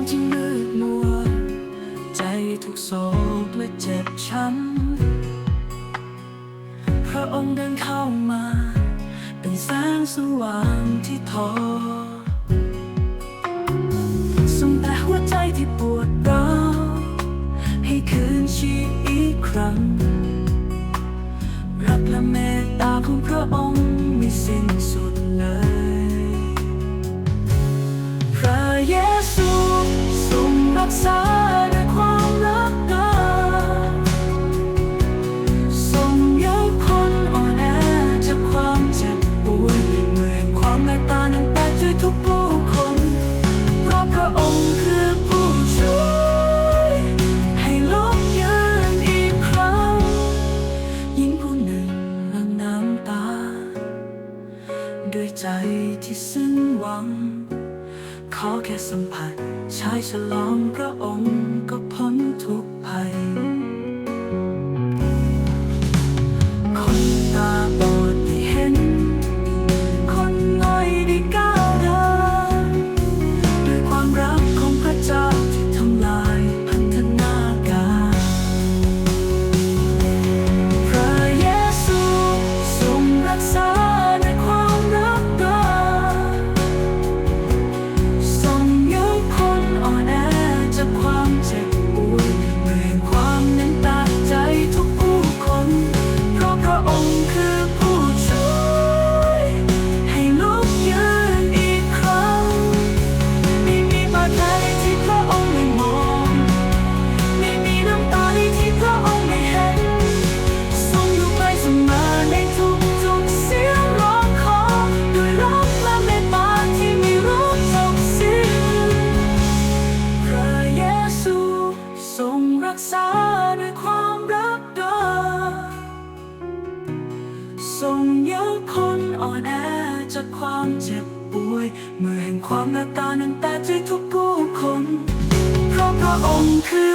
ามที่มืดมัว ใจทุกโศกและเจ็บช้ำ พระองค์เดินเข้ามา เป็นแสงสว่างที่ทอ มือนความตตางนั้นแตกด้วยทุกผู้คนเพราะพระองค์คือผู้ช่วยให้โลกยืนอีกครั้งยิ่งผู้หนึ่งหลั่งน้ำตา ด้วยใจที่สิ้นหวัง ขอแค่สัมผัสชายฉลองพระองค์ ทรงรักษาด้วยความรักดาทรงยกคนอ่อนแอจากความเจ็บป่วย เมื่อแห่งความหน้าตานั้นแต่ใจทุกผู้คน เพราะพระองค์คือ